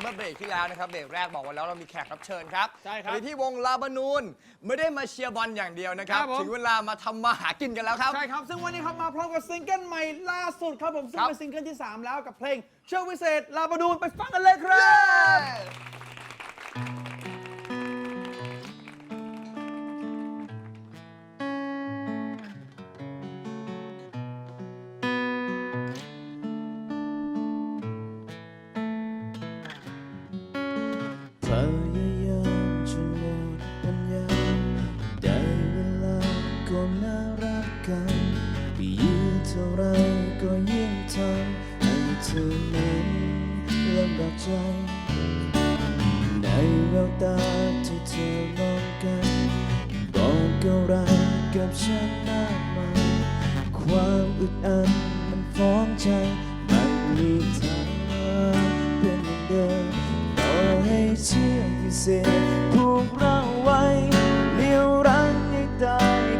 เมื่อเบรกที่แล้วนะครับเบรกแรกบอกไว้แล้วเรามีแขกรับเชิญครับใช่ครับวันนี้ที่วงลาบานูนไม่ได้มาเชียร์บอลอย่างเดียวนะครับครับผม ถึงเวลามาทำมาหากินกันแล้วครับ ใช่ครับ ซึ่งวันนี้ครับมาพร้อมกับซิงเกิลใหม่ล่าสุดครับผม ซึ่งครับ เป็นซิงเกิลที่ 3 แล้วกับเพลงเชื่อวิเศษ ลาบาดูนไปฟังกันเลยครับพยา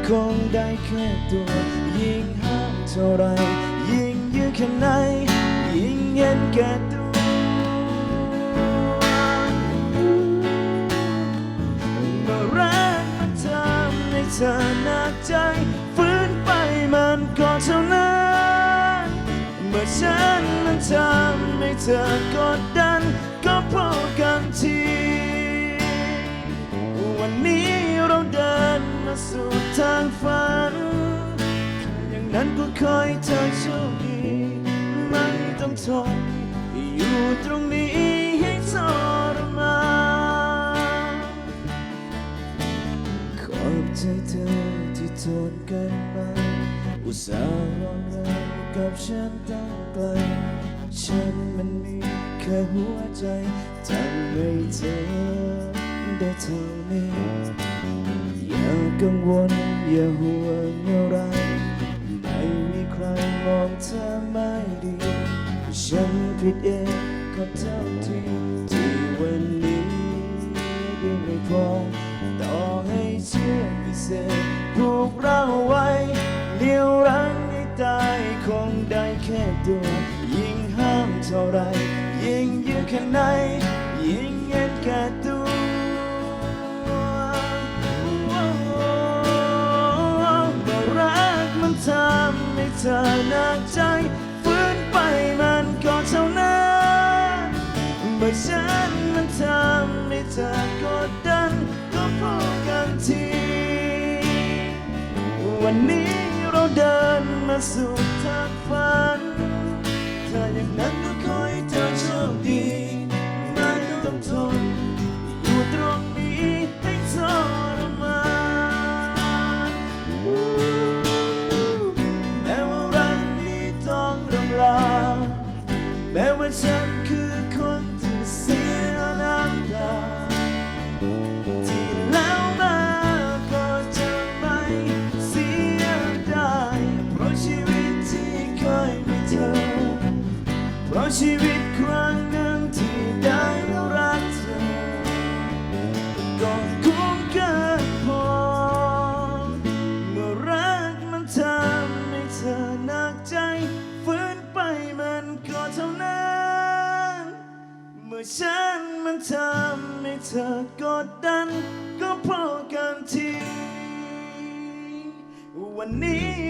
คงได้แค่ตัว ยิ่งห้ามเท่าไรยิ่งยื้อแค่ไหนยิ่งเห็นแก่ตัวเมื่อรักมันทำให้เธอหนักใจฟื้นไปมันก็เท่านั้น เมื่อฉันมันทำให้เธอกดดัางฝัน อย่างนั้นก็คอยเธอโชคดีไม่ต้องทนอยู่ตรงนี้ให้ทรมานขอบใจเธอที่ทนกันมาอุตส่าห์รอนรอกับฉันตั้งไกลฉันมันมีแค่หัวใจทำให้เธอได้เท่านี้อย่ากังวล อย่าห่วงอะไร ไม่มีใครมองเธอไม่ดี ฉันผิดเองขอโทษทีที่วันนี้ได้ไม่พอต่อให้เชื่อพิเศษผูกเราไว้เลี้ยวรังให้ตายคงได้แค่ตัว ยิ่งห้ามเท่าไร ยิ่งยื้อแค่ไหน ธอหนักใจฟื้นไปมันก็เท่านั้นเมื่อฉันมันทำให้เธอกดดันก็พอกันที วันนี้เราเดินมาสู่ทางฝัน วันนี้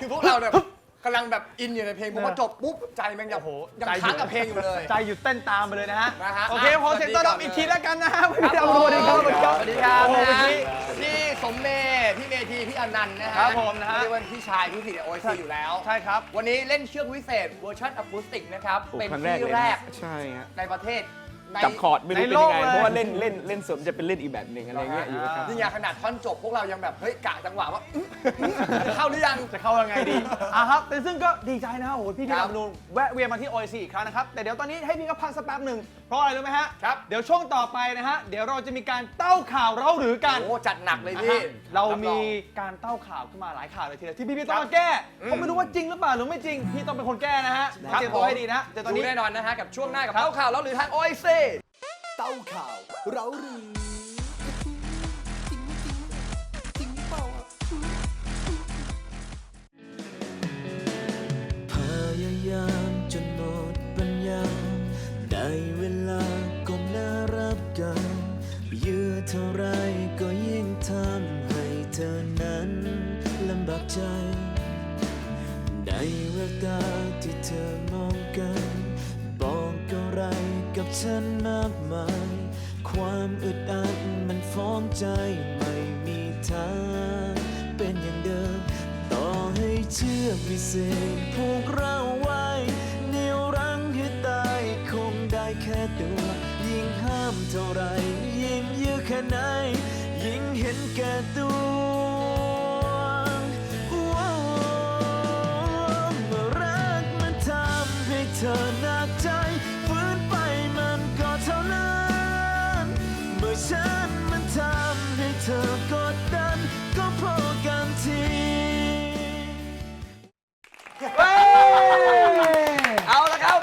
ครับสวัสดีครับที่วงเล่นจบทิ้งกระชากใจแบบนี้เลยนะฮะโอ้โหคือพวกเราเนี่ยกำลังแบบอินอยู่ในเพลงพอจบปุ๊บใจแม่งยังโอ้โหยังใจค้างกับเพลงอยู่เลยใจหยุดเต้นตามไปเลยนะฮะนะฮะโอเคอะขอเสียงต้อนรับสวัสดีอีกทีแล้วกันนะฮะพี่ครับดาวสวัสดีครับสวัสดีครับโอ้โหนะเมื่อฮะกี้ พี่สมเมย์พี่เมธีพี่อนันต์นะฮะครับผมนะฮะ เรียกว่าพี่ชายพี่สิโอซีอยู่แล้ว ใช่ครับ วันนี้เล่นเชือกวิเศษเวอร์ชันอะคูสติกนะครับโอ้เป็นครั้งแรกที่เลยแรนะกใช่ฮะ ในประเทศใน จับคอร์ดไม่รู้เป็นในโลยังกไงเลย เพราะว่าเล่นเล่นเล่นสดจะเป็นเล่นอีกแบบหนึ่งอะไรเงี้ยเหรอฮะอยู่ครับ นี่ไงขนาดท่อนจบพวกเรายังแบบ เฮ้ยกะจังหวะว่าอื้ออื้อจะเข้าหรือยัง จะเข้ายังไงดี อะครับ แต่ซึ่งก็ดีใจนะโอ้โหพี่พี่ครัดาบวนูนแวะเวียนมาที่ OIC อีกครั้งนะครับ แต่เดี๋ยวตอนนี้ให้พี่ก็พักสักแป๊บหนึ่ง เพราะอะไรรู้ไหมฮะ ครับ เดี๋ยวช่วงต่อไปนะฮะ เดี๋ยวเราจะมีการเต้าข่าวเราหรือกัน โอ้จัดหนักเลยนะพี่ฮะเราบองมีการเต้าข่าวขึ้นมาหลายข่าวเลยทีเดียวที่พี่พี่ต้องครับมาแก้อืมผมไม่รู้ว่าจริงหรือเปล่าหรือไม่จริง พี่ต้องเป็นคนแก้นะฮะครับ เตรียมตัวให้ดีนะเดี๋ยวตอนดูนี้ แน่นอนนะฮะ กับช่วงหน้ากับครับเต้าข่าวแล้วหรือทางโอไอซี เต้าข่าว เราหรือจริงจริงจริงเปล่าพยายามจนหมดปัญญา ได้เวลาก้มหน้ารับกันยืดเท่าไรก็ยิ่งทำให้เธอนั้นลำบากใจ ในแววตาที่เธอมองกัน บอกอะไร กับฉันมากมาย ความอึดอัดมันฟ้องใจไม่มีทางเป็นอย่างเดิม ต่อให้เชื่อกวิเศษผูกเราไว้เหนียวรั้งให้ตายคงได้แค่ตัว ยิ่งห้ามเท่าไร ยิ่งยื้อแค่ไหน ยิ่งเห็นแก่ตัวว้ ธอกดดันก็พอกันที เอาละครับ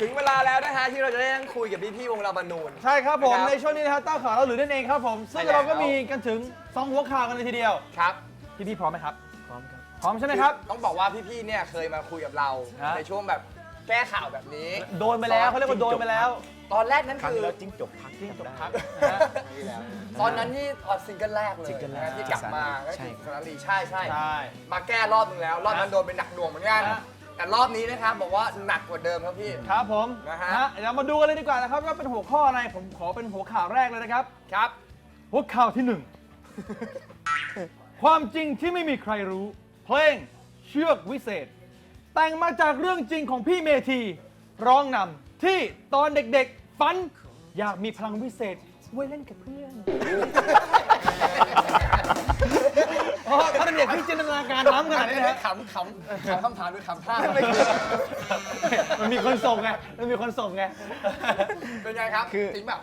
ถึงเวลาแล้วนะฮะที่เราจะได้นั่งคุยกับพี่ๆวงลาบานูน ใช่ครับผมนะครับในช่วงนี้นะครับเต้าข่าวเราหรือนั่นเองครับผมซึ่งใช่แล้ว เราก็มีกันถึงสองหัวข่าวกันเลยทีเดียว ครับ พี่พี่พร้อมไหมครับ พร้อมครับ พร้อมใช่ไหมครับ ต้องบอกว่าพี่ๆเนี่ยเคยมาคุยกับเรา ฮะ ในช่วงแบบแก้ข่าวแบบนี้โดนไปแล้วเขาเรียกว่าโดนไปแล้ว ตอนแรกนั้นครั้งคือ แล้วจิ้งจกพักจิ้งจกพักนะฮะตอนนั้นนี่ตอนซิงเกิลแรกเลยซิงเกิลแรกนะที่กลับมาก็ใช่ คือสนารีใช่ใช่ ใช่ มาแก้รอบนึงแล้ว รอบนั้นโดนเป็นหนักหน่วงเหมือนกัน ฮะ แต่รอบนี้นะครับบอกว่าหนักกว่าเดิมครับพี่ ครับผมนะฮะ เดี๋ยวมาดูกันเลยดีกว่านะครับว่าเป็นหัวข้ออะไรผมขอเป็นหัวข่าวแรกเลยนะครับ ครับ หัวข่าวที่หนึ่ง ความจริงที่ไม่มีใครรู้ เพลงเชือกวิเศษ แต่งมาจากเรื่องจริงของพี่เมธี ร้องนำ ที่ตอนเด็กๆฝัน อยากมีพลังวิเศษไว้เล่นกับเพื่อนอ๋อตอนเด็กพี่จินตนาการล้ำขนาดนี้นะฮะ ขำขำขำคำถามหรือขำท่ามันมีคนส่งไง มันมีคนส่งไง เป็นไงครับคือ จริงแบบ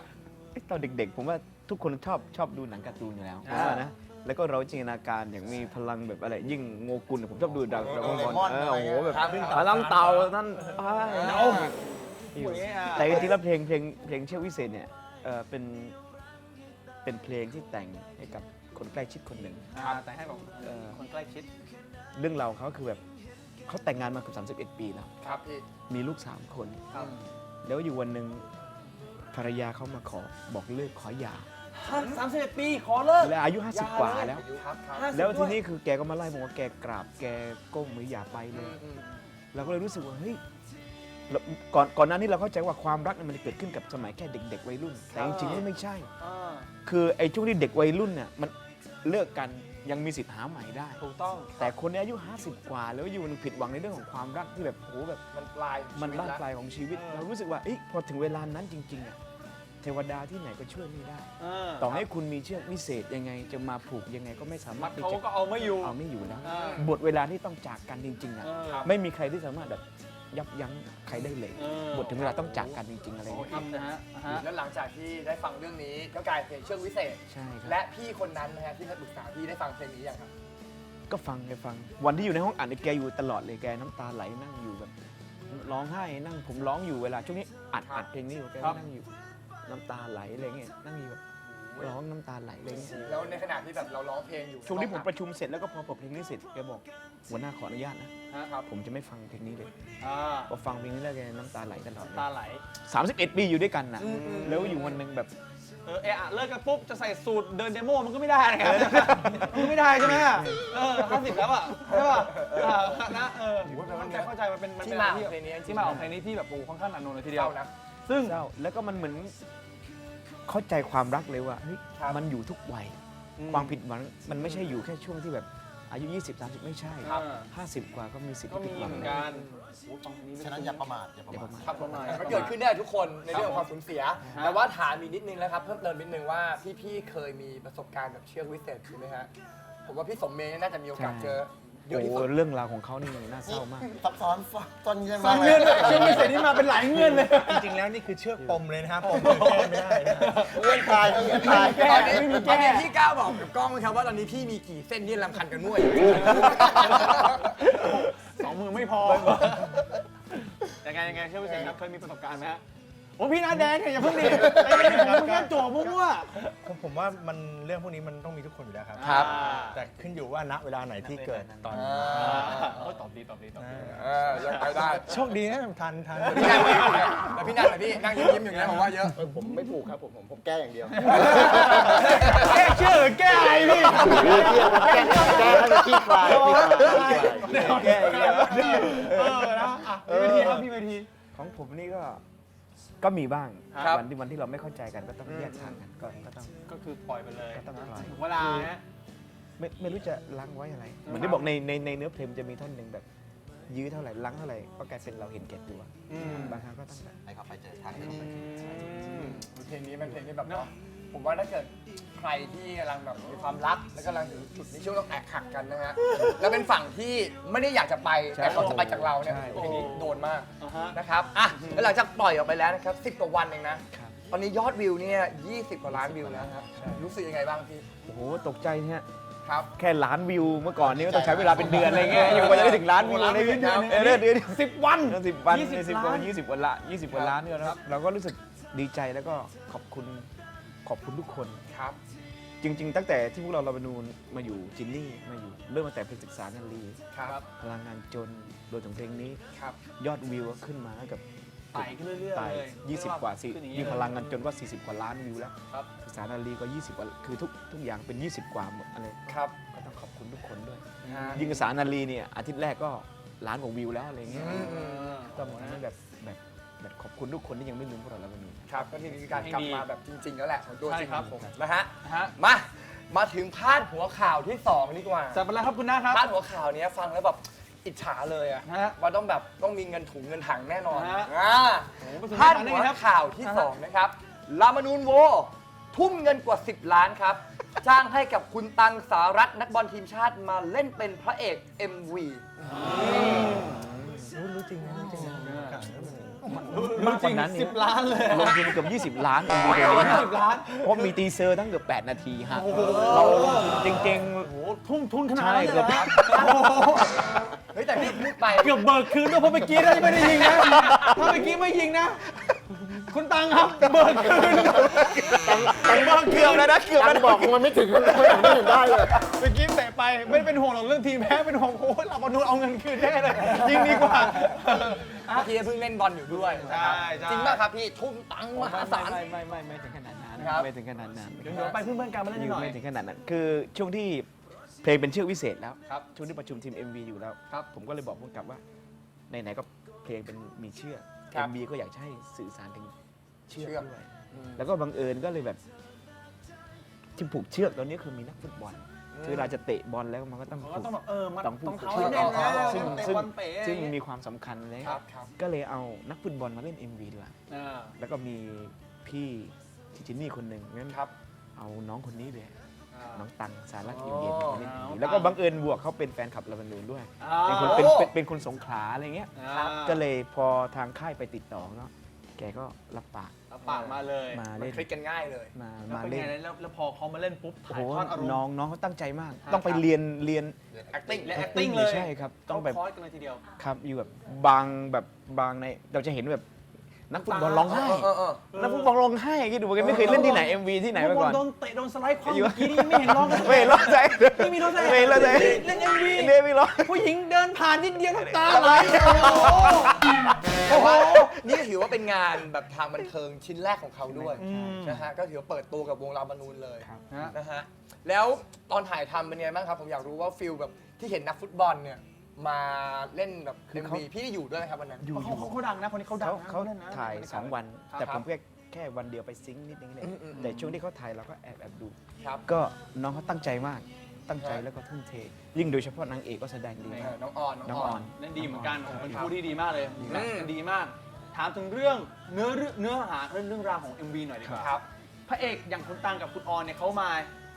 เอ๊ะตอนเด็กๆ ผมว่าทุกคนชอบชอบดูหนังการ์ตูนอยู่แล้วผมว่านะ แล้วก็เราจินตนาการอย่างมีพลังแบบอะไร ยิ่งโงกุลผมชอบดูดาวดราก้อนบอลเออโอ้โหแบบพลังเต่านั่นอ้าย เอาอยู่อย่างเงี้ยอะแต่จริงๆแล้วเพลงเพลงเพลงเชือกวิเศษเนี่ยเออเป็นเป็นเพลงที่แต่งให้กับคนใกล้ชิดคนหนึ่ง อ่าแต่ให้แบบเออ คนใกล้ชิดเรื่องราวของเขาคือแบบเขาแต่งงานมาเกือบ31 ปีแล้ว ครับพี่มีลูกสามคน ครับแล้วอยู่วันหนึ่งภรรยาเขามาขอบอกเลิกขอหย่าสามสิบเอ็ดปีขอเลิก แล้วอายุ 50 กว่าแล้ว ครับครับห้าสิบแล้วทีด้วยนี้คือแกก็มาไล่บอกว่าแกกราบแกก้มมืออย่าไปเลย เราก็เลยรู้สึกว่าเฮ้ยเรา ก่อนก่อนหน้านี้เราเข้าใจว่าความรักเนี่ยมันเกิดขึ้นกับสมัยแค่เด็ก ๆ วัยรุ่น แต่จริงๆนี่ไม่ใช่ อ่าคือคือไอ้ช่วงที่เด็กวัยรุ่นเนี่ยมันเลิกกันยังมีสิทธิ์หาใหม่ได้ ถูกต้องแต่คนในอายุ 50 กว่า แล้วอยู่มันผิดหวังในเรื่องของความรักที่แบบโหแบบ มันปลายมันชีวิตบ้านละปลายของชีวิต เรารู้สึกว่าเอ้ยพอถึงเวลานั้นจริงๆอะเทวดาที่ไหนก็ช่วยไม่ได้ต่อให้คุณมีเชือกวิเศษยังไง จะมาผูกยังไงก็ไม่สามารถที่เขาจะก็เอาไม่อยู่ เอาไม่อยู่แล้วอ่าบทเวลาที่ต้องจากกันจริงๆอะเออ ไม่มีใครที่สามารถแบบ ยับยั้งใครได้เลยเออบทถึงเวลาต้องจากกันจริงๆอะไรอย่างโอ้เงี้ยทำนะฮะอ่าฮะ แล้วหลังจากที่ได้ฟังเรื่องนี้ก็กลายเป็นเพลงเชือกวิเศษ ใช่ครับ และพี่คนนั้นนะฮะที่เคยปรึกษาพี่ได้ฟังเพลงนี้ยังครับ ก็ฟังแกฟัง วันที่อยู่ในห้องอัดเนี่ยแกอยู่ตลอดเลยแกน้ำตาไหลนั่งอยู่แบบร้องไห้นั่งผมร้องอยู่เวลาช่วงนี้อัดครับอัดเพลงนี้อยู่แกครัก็บนั่งอยู่ น้ำตาไหลอะไรเงี้ยนั่งอยู่แบบ ร้องน้ำตาไหลอะไรเงี้ยแล้วในขณะที่แบบเราร้องเพลงอยู่ช่วงที่ผมประชุมเสร็จแล้วก็พอเปิดเพลงนี้เสร็จแกบอกหัวหน้าขออนุญาตนะครับผมจะไม่ฟังเพลงนี้เลยอ่าพอฟังเพลงนี้แล้วแกน้ำตาไหลตลอดเลยตาไหล 31 ปีอยู่ด้วยกันน่ะอืมอืม แล้วอยู่วันหนึ่งแบบ เออเอะอะเลิกกันปุ๊บจะใส่สูตรเดินเดโมมันก็ไม่ได้นะครับมันก็ไม่ได้ใช่ไหมอะเออห้าสิบแล้วอะใช่ป่ะอ่านะเออเข้าใจเข้าใจมันเป็นมันที่เป็นมาอะไรของเพลงนี้ที่มาของเพลงนี้ที่แบบโอ้ค่อนข้างหนักหน่วงเลยทีเดียวเศร้านะซึ่งเศร้าแล้วก็มันเหมือน เข้าใจความรักเลยว่าเฮ้ยครับมันอยู่ทุกวัยความผิดหวังมันไม่ใช่อยู่แค่ช่วงที่แบบอายุ 20 30 ไม่ใช่ ครับ 50 กว่าก็มีสิทธิ์ก็ที่มีผิดหวังเหมือนกันโอ้ฟังเพลงนี้ฉะนั้นอย่าประมาทอย่าประอย่าปมาทระมาท ครับผมมันเกิดขึ้นได้ทุกคนในเรื่องของความสูญเสีย แต่ว่าถามอีกนิดนึงนะครับ เพิ่มเติมนิดนึงว่าพี่ๆเคยมีประสบการณ์แบบเชือกวิเศษใช่ไหมฮะผมว่าพี่สมเมย์น่าจะมีโอกาสเจอ เยอะโอ้ที่สุดเรื่องราวของเขานี่น่าเศร้ามาก ซับซ้อนตอนเย็นสร้างเงื่อนเชื่อไม่เสร็จนี่มาเป็นหลายเงื่อนเลย จริงๆแล้วนี่คือเชือกปมเลยนะครับปมคือแก้ไม่ได้นะเงื่อนคลายเงื่อนคลายแก้ตอนนี้ไม่มีตอนแก้ นี้พี่ก้าวบอกกับกล้องไหมครับว่าตอนนี้พี่มีกี่เส้นที่รำคันกันมั่วอยู่ สองมือไม่พอยังไงยังไงเชื่อไม่เสร็จครับเคยมีประสบการณ์ไหมฮะ โอ้พี่หน้าแดงเนี่ยอย่าเพิ่งดิมึงแค่จั่วมั่วผมผมว่ามันเรื่องพวกนี้มันต้องมีทุกคนอยู่แล้วครับ ๆครับแต่ขึ้นอยู่ว่าณเวลาไหนที่เกิดตอนตอบดีตอบดีตอบดี เออยังไปได้โชคดีนะทันทันพี่นั่งไม่อยู่แต่พี่นั่งเลยพี่นั่งยิ้มๆอยู่นะผมว่าเยอะ ผมไม่ผูกครับผมผมผมแก้อย่างเดียว แก้เชื่อหรือแก้อะไรพี่ แก้แก้ให้มันขี้คลายขี้คลายแก้อย่างเดียวเออนะอะพี่เวทีครับพี่เวที ของผมนี่ก็ ก็มีบ้างครับ วันที่วันที่เราไม่เข้าใจกันก็ต้องแยกทางกันก็ก็ต้อง ก็คือปล่อยไปเลยก็ต้องปล่อย ถึงเวลานะ ไม่ไม่รู้จะล้างไว้อะไรเหมือนที่บอกในในในเนื้อเพลงจะมีท่อนหนึ่งแบบ ยื้อเท่าไหร่ล้างเท่าไหร่ก็กลายเป็นเราเห็นแก่ตัวอืม บางครั้งก็ต้องแบบ ไปครับไปเจอทางเพลงนี้เป็นเพลงที่แบบเนาะ ผมว่าถ้าเกิดใครที่กำลังแบบมีความรัก แล้วกำลังถึงจุดนี้ช่วงต้องแอกหักกันนะฮะ แล้วเป็นฝั่งที่ไม่ได้อยากจะไป แต่เขาจะไปจากเราเนี่ยเพลงนี้โดนมากอ่าฮะนะครับ อะ แล้วหลังจากปล่อยออกไปแล้วนะครับ 10 กว่าวันเองนะ ตอนนี้ยอดวิวเนี่ย 20 กว่าล้านวิวแล้วครับ รู้สึกยังไงบ้างพี่ โอ้โห ตกใจเนี่ยครับ แค่ล้านวิวเมื่อก่อนนี่ก็ต้องใช้เวลาเป็นเดือนอะไรเงี้ย อยู่กว่าจะได้ถึงล้านวิวล้านในวิว เดือนเดือนเออเดือนสิบวันสิบวันยี่สิบในสิบกว่าล้านยี่สิบกว่าละยี่สิบกว่าล้านเนี่ยนะครับ เราก็รู้สึกดีใจแล้วก็ขอบคุณ ขอบคุณทุกคนครับ จริง ๆ ตั้งแต่ที่พวกเราเราบรรนูนมาอยู่จินนี่มาอยู่เริ่มมาแต่เพลงศึกษานารีครับพลังงานจนโดยถึงเพลงนี้ครับยอดวิวก็ขึ้นมากับไต่ขึ้นเรื่อยๆไต่เลย20กว่าสิขึ้นอย่างยิ่งพลังงานจนว่า 40 กว่าล้านวิวแล้วครับศึกษานารีก็ 20กว่าคือทุกทุกอย่างเป็น 20 กว่าหมดอะไรครับก็ต้องขอบคุณทุกคนด้วย นะฮะยิ่งศึกษานารีเนี่ยอาทิตย์แรกก็ล้านกว่าวิวแล้วอะไรเงี้ยอืมอืมก็มันทำให้แบบแบบ แบบขอบคุณทุกคนที่ยังไม่ลืมพวกเราแล้ววันนี้ ครับก็ที่มีการกลับมาแบบจริง ๆ แล้วแหละของตัวจริงใช่ครับของผมนะฮะนะฮะ มามาถึงพาดหัวข่าวที่2ดีกว่าจัดไปแล้วครับคุณน้าครับ พาดหัวข่าวเนี้ยฟังแล้วแบบอิจฉาเลยอะฮะว่าต้องแบบต้องมีเงินถุงเงินถังแน่นอนฮะอ่าโอ้โหไปถึงพาดขนาดหันี้วครับข่าวที่ฮะ2นะครับรามานูนโว ทุ่มเงินกว่า 10 ล้านครับ จ้างให้กับคุณตังสารัตน์นักบอลทีมชาติมาเล่นเป็นพระเอก MV รู้รู้จริงนะรู้จริงนะข่าวนี้ มันมากกว่านั้นสิบล้านเลยลงทุนเกือบ20 ล้านเอ็มวีตัวนี้สิบล้านเพราะมีตีเซอร์ตั้งเกือบ8นาทีฮะเราลงทุนจริงโอ้โหทุ่มทุนขๆนาดใช่นั้นเลยเกือบเหรอโอ้โหเฮ้ยแต่พี่พูดไปเกือบเบิกคืนด้วยเพราะเมื่อกี้น่าจะไม่ได้ยิงนะถ้าเมื่อกี้ไม่ยิงนะ คุณตังครับเบิกคืนเกือบแล้วนะเกือบแล้วนบอกมันไม่ถึงมันไม่ถึงได้เลยเมื่อกี้เตะไปไม่เป็นห่วงหรอกเรื่องทีมแพ้เป็นห่วงโอ้ยเราบอลนูนเอาเงินคืนแน่เลยยิงดีกว่าเมื่อกี้เพิ่งเล่นบอลอยู่ด้วยใช่จริงป่ะครับพี่ทุ่มตังค์มหาศาลไม่ไม่ไม่ไม่ถึงขนาดนั้นครับไม่ถึงขนาดนั้นเดี๋ยวไปเพื่อนๆกันมาเล่นอนิดยู่หน่อยไม่ถึงขนาดนั้นคือช่วงที่เพลงเป็นเชือกวิเศษแล้วครับช่วงที่ประชุมทีม MV อยู่แล้วครับผมก็เลยบอกพวกกับว่าไหนๆก็เพลงเป็นมีเชื่อ ครับ MV ก็อยากจะให้สื่อสารถึงเชือกเชือกด้วยแล้วก็บังเอิญก็เลยแบบ ที่ผูกเชือกตอนนี้คือมีนักฟุตบอล คือเวลาจะเตะบอลแล้วมันก็ต้องก็ผูก ต้องแบบเออมันต้องพูดต้องเท้าให้แน่นนะซึ่ง เตะซึ่งบอลเป๋ซึ่งอะไรอย่างมีเงี้ยความสำคัญเลยครับครับก็เลยเอานักฟุตบอลมาเล่น MV ดีกว่าอ่าแล้วก็มีพี่ที่จินนี่คนหนึ่งงั้นครับ เอาน้องคนนี้เลยอ่า น้องตังสารัตอ๋ออิ่มเย็นมาเล่นอ๋อ MV แล้วก็บังเอิญบวกเขาเป็นแฟนคลับลาบานูนด้วยอ่าเป็นคนเป็นเป็นเป็นคนสงขลาอะไรเงี้ยอ่าก็เลยพอทางค่ายไปติดต่อเนาะแกก็รับปากรับปากมาเลยมามันเล่นคลิกกันง่ายเลยมาแล้วมาเป็นเล่นไงแล้วแล้วพอเขามาเล่นปุ๊บโอ้ถ่าโหยทอดอารมณ์น้องน้องเขาตั้งใจมากครับต้องไปเรียนเรียน acting และ acting acting เลยใช่ครับต้องแบบเข้าคอร์สกันเลยทีเดียวครับอยู่แบบบางแบบบางในเราจะเห็นแบบ นักฟุตบอลร้องไห้เออเออ นักฟุตบอลร้องไห้คิดดูว่าแกไม่เคยเล่นที่ไหน MV ที่ไหนมาก่อน โดนเตะโดนสไลด์ความอยู่ เมื่อกี้นี่ไม่เห็นร้องกันไม่เห็นร้องใจไม่มีร้องใจไม่เห็นร้องใจเล่นเอ็มวีเล่นไม่ร้องผู้หญิงเดินผ่านนิดเดียวน้ำตาไหลโอ้โหแต่ว่านี่ก็ถือว่าเป็นงานแบบทางบันเทิงชิ้นแรกของเขาด้วยอืมนะฮะก็ถือว่าเปิดตัวกับวงรามนูนเลยครับฮะนะฮะแล้วตอนถ่ายทำเป็นไงบ้างครับ ผมอยากรู้ว่าฟิลแบบที่เห็นนักฟุตบอลเนี่ย มาเล่นแบบคือเอ็มเขาวีพี่ได้อยู่ด้วยไหมครับวันนั้น อยู่เขาเขาเขาดังนะคนนี้เขาดังเขานะเขาล่นนะถ่าย2วัน ครับแต่ผมแค่แค่วันเดียวไปซิงค์นิดนึงเลยอืมอืม แต่ช่วงที่เขาถ่ายเราก็แอบแอบดู ครับ ก็น้องเขาตั้งใจมาก ตั้งใจฮะแล้วก็ทุ่มเท ยิ่งโดยเฉพาะนางเอกก็แสดงดีเอมาอกน้องออนน้องน้องออออนนเล่นดีเหมือนกันโอ้โหเป็นคู่ที่ดีมากเลยอืมแมทกันดีมาก ถามถึงเรื่องเนื้อเรื่องเนื้อหาเรื่องเรื่องราวของ MV หน่อยดีกว่าครับ พระเอกอย่างคุณตังกับคุณออนเนี่ยเขามา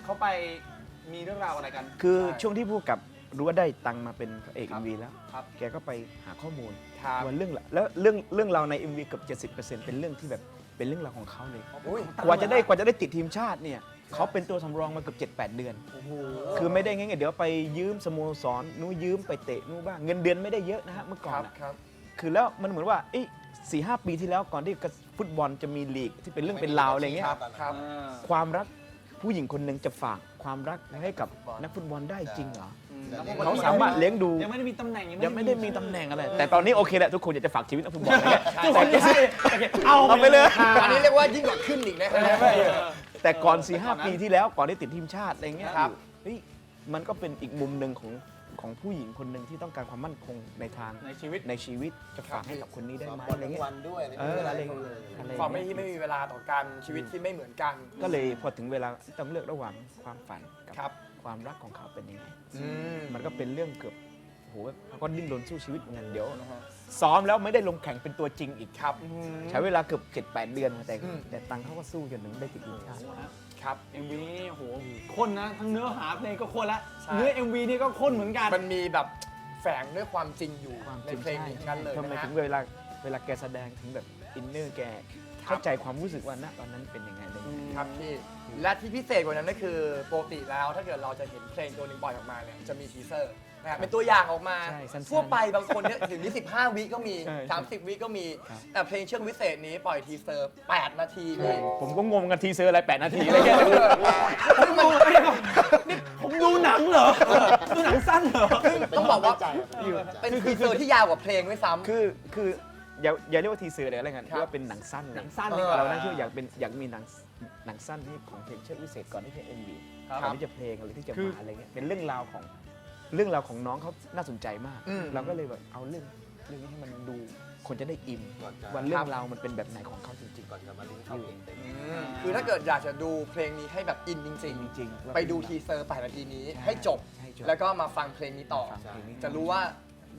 เขาไปมีเรื่องราวอะไรกันคือใช่ ช่วงที่ผู้กำกับ รู้ว่าได้ตังค์มาเป็นพระเอกครับ MV แล้ว ครับแกก็ไปหาข้อมูลครับว่าเรื่องละแล้วเรื่องเรื่องราวใน MV เกือบ70%เป็นเรื่องที่แบบเป็นเรื่องราวของเขาเลย อุ้ยกว่าจะได้กว่าจะได้ติดทีมชาติเนี่ยเขาเป็นตัวสำรองมาเกือบ7-8 เดือนคือไม่ได้ง่ายๆเดี๋ยวไปยืมสโมสรนู้ยืมไปเตะนู้บ้างเงินเดือนไม่ได้เยอะนะฮะเมื่อก่คอนรับอะ ครับ คือแล้วมันเหมือนว่าสี่ห้าปีที่แล้วก่อนที่ฟุตบอลจะมีลีกที่เป็นเรื่องเป็นราวอะไรเงี้ย ครับครับอ่าความรักผู้หญิงคนหนึ่งจะฝาก ความรักให้กับนักฟุตบอลได้จริงเหรออืมแล้วก็เขาสามารถเลี้ยงดู ยังไม่ได้มีตำแหน่งยังไม่ได้มีตำแหน่งอะไร แต่ตอนนี้โอเคแหละทุกคนอยากจะฝากชีวิตนักฟุตบอลอะไรเงี้ยทุกคนไม่ใช่โอเคเอาเอาไปเลย อันนี้เรียกว่ายิ่งกว่าขึ้นอีกนะครับแต่ก่อน4ีหปีที่แล้วก่อนที่ติดทีมชาติอะไรเงี้ยครับเฮ้ยมันก็เป็นอีกมุมหนึ่งของ ของผู้หญิงคนหนึ่งที่ต้องการความมั่นคงในทางในชีวิตในชีวิตจะฝากให้กับคนนี้ได้ไหมวัอะไรนเงี้ย วันด้วยเอออะไรเขาเลยอะไรความไม่เงี้ยที่ไม่มีเวลาต่อกันชีวิตที่ไม่เหมือนกันก็เลยพอถึงเวลาต้องเลือกระหว่างความฝันกับครับความรักของเขาเป็นยังไง อืมมันก็เป็นเรื่องเกือบโหเขาก็ดิ้นรนสู้ชีวิตเหมือนกันเดี๋ยวซ้อมแล้วไม่ได้ลงแข่งเป็นตัวจริงอีกครับ ใช้เวลาเกือบ7-8 เดือนแต่อืมแต่ตังค์เขาก็สู้จนถึงได้ติดทีมชาติ ครับ MV นี่โอ้โหข้นนะ ทั้งเนื้อหาเพลงก็ข้นละใช่ เนื้อ MV นี่ก็ข้นเหมือนกัน มันมีแบบแฝงด้วยความจริงอยู่ความในจริงเพลงนี้ทั้งนั้นเลยทำไมนะฮะถึงเวลาเวลาแกแสดงถึงแบบอินเนอร์แกเข้าใจความรู้สึกว่าณตอนนั้นเป็นยังไงอะไรอย่างเงี้ย ครับพี่ และที่พิเศษกว่านั้นก็คือปกติแล้วถ้าเกิดเราจะเห็นเพลงตัวหนึ่งปล่อยออกมาเนี่ยจะมีทีเซอร์ นะครับเป็นตัวอย่างออกมาใช่สั้นๆทั่วไปบางคนเนี่ยถึงที่15 วิก็มีใช่ใช่30 วิก็มี ครับ แต่เพลงเชื่องวิเศษนี้ปล่อยทีเซอร์ 8 นาทีพี่ผมก็งงกันทีเซอร์อะไร 8 นาทีอะไรเงี้ยซึ่งมันนี่ผมดูหนังเหรอดูหนังสั้นเหรอต้องบอกว่าใจเป็นทีเซอร์ที่ยาวกว่าเพลงด้วยซ้ำ คือคืออย่าอย่าเรียกว่าทีเซอร์เลยอะไรกันครับเรียกว่าเป็นหนังสั้นหนังสั้นเอดีอกว่า เรานั่งคิดว่าอยากเป็นอยากมีหนังหนังสั้นที่ของเพลงเชือกวิเศษก่อนที่จะเอ็มวีครับ ก่อนที่จะเพลงอะไรที่จะคือ มาอะไรเงี้ยเป็นเรื่องราวของ เรื่องราวของน้องเขาน่าสนใจมาก อืม เราก็เลยแบบเอาเรื่องเรื่องนี้ให้มันดูคนจะได้อินก่อนจะ ว่าเรื่องราวมันเป็นแบบไหนของเขาจริงๆก่อนจะมาลิงก์เข้าเพลงเต็ม อืมคือถ้าเกิดอยากจะดูเพลงนี้ให้แบบอินจริงจริงๆๆไปดูทีเซอร์8นาทีนี้ใช่ให้จบ ให้จบแล้วก็มาฟังเพลงนี้ต่อ ฟังเพลงนี้จะรู้ว่า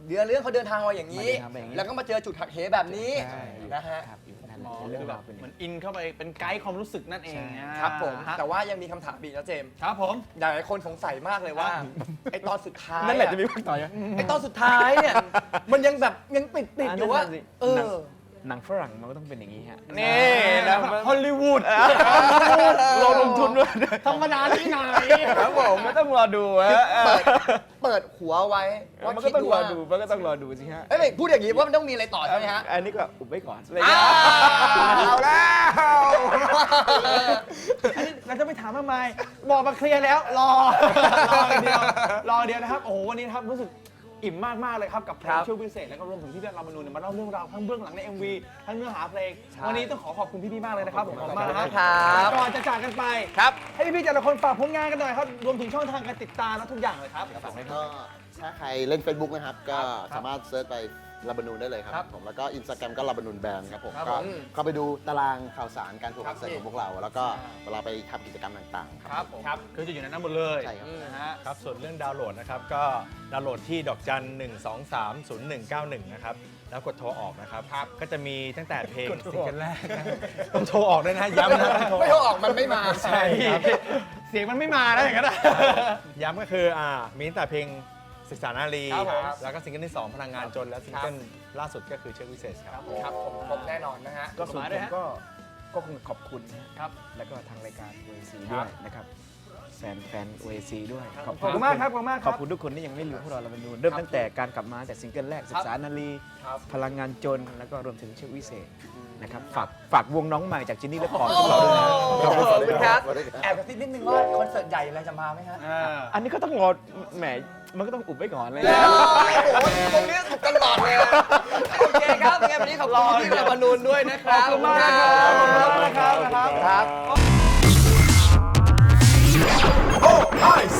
เดือนเรื่องเขาเดินทางมาอย่างนี้ มาเดินทางมาอย่างนี้แล้วก็มาเจอจุดหักเหแบบนี้ใช่นะฮะครับอยู่ นั่นแหอ๋ละอเป็นเรื่อคืองแบบราวเป็นเหมือนอินเข้าไปเป็นไกด์ความรู้สึกนั่นเองใช่อ่าครับผม ฮะแต่ว่ายังมีคำถามอีกนะเจมส์ครับผม หลายคนสงสัยมากเลยว่าไอตอนสุดท้ายนั่นแหละจะมีภาคต่อยังไอตอนสุดท้ายเนี่ยมันยังแบบยังติดติดๆอยู่ว่าอ่านั่นน่ะสิ เออ หนังฝรั่งมันก็ต้องเป็นอย่างนี้ฮะ นี่นะฮอลลีวูดเราลงทุนด้วย ธรรมดาที่ไหน ครับผมไม่ต้องรอดูฮะเปิดเปิดหัวไว้ว่ามันคิก็ดต้องดูรอว่าดูมันก็ต้องรอดูสิฮะเอ้ยไม่พูดอย่างนี้ว่ามันต้องมีอะไรต่อใช่ไหมฮะอันนี้ก็อุบไว้ก่อนอะไรอ้าเงี้ยวเอาแล้ว อันนี้เราจะไม่ถามทำไมบอกมาเคลียร์แล้ว รอ รออย่างเดียวรออย่างเดียวนะครับ โอ้โห วันนี้นะครับรู้สึก อิ่มมากๆเลยครับกับเพลงช่วงพิเศษแล้วก็รวมถึงที่เรามานูนมาเล่าเรื่องราวทั้งเบื้องหลังใน MV ทั้งเนื้อหาเพลงวันนี้ต้องขอขอบคุณพี่ๆมากเลยนะครับผมขอบคุณมากนะครัก่อนจะจากกันไป ครับ ให้พี่ๆแต่ละคนฝากผลงานกันหน่อยครับรวมถึงช่องทางการติดตามและทุกอย่างเลยครับ ก็ ถ้าใครเล่น Facebook นะครับ ก็สามารถเซิร์ชไปลาบานูนได้เลยคครัรับบผมแล้วก็อินสตาแกรมก็ลาบานูนแบนครับผมครับก็ผมเข้าไปดูตารางข่าวสารการทัวร์คครับอนเสิร์ตพี่ของพวกเรา แล้วก็เวลาไปทำกิจกรรมต่างๆครับผมครับก็จะอยู่ในนั้นหมดเลยใช่ครับ นะฮะ ครับ ส่วนเรื่องดาวน์โหลดนะครับ ก็ดาวน์โหลดที่ดอกจัน 1 2 3 0 1 9 1 นะครับ แล้วกดโทรออกนะครับ ก็จะมีตั้งแต่เพลงซิงเกิลแรกนะต้องโทรออกด้วยนะ ย้ำนะต้องโทรไม่อเอาอกออกมันไม่มา ใช่ครับ เสียงมันไม่มาแล้วอย่างนั้นอะ ย้ำก็คืออ่ามีตั้งแต่เพลง ศึกษานารีครับผม แล้วก็ซิงเกิลที่ 2 พลังงานจน และซิงเกิลล่าสุดก็คือเชือกวิเศษครับ ครับผมครบแน่นอนนะฮะก็ส่วนมาผด้วยมฮะก็ก็คงขอบคุณนะครับ แล้วก็ทางรายการ OAC ด้วยนะครับแฟนแฟน OAC ด้วยขอบคุณมากครับขอบคุณมากครับขอบคุณทุกคนที่ยังไม่รู้พวกเราเราเป็นนูนเริ่มตั้งแต่การกลับมาแต่ซิงเกิลแรกศึกษานารีครับ พลังงานจนแล้วก็รวมถึงเชือกวิเศษนะครับฝากฝากวงน้องใหม่จากจินนี่และพรพวกเราด้วยนะขอบคุณครับขอบคุณครับ แอบกระซิบนิดนึงว่าคอนเสิร์ตใหญ่อะไรจะมาไหมฮะอ่าอันนี้ก็ต้องรอแหม มันก็ต้องอุบไว้ก่อนเลย โอ้โหตรงนี้สุดตลอดเลยอะโอเคครับงั้นวันนี้ขอบคุณรอที่เราบอลลูนด้วยนะคขรัอบบคุณมากนะครับ ขอบคุณมากนะครับนะครับ ครับ Everybody does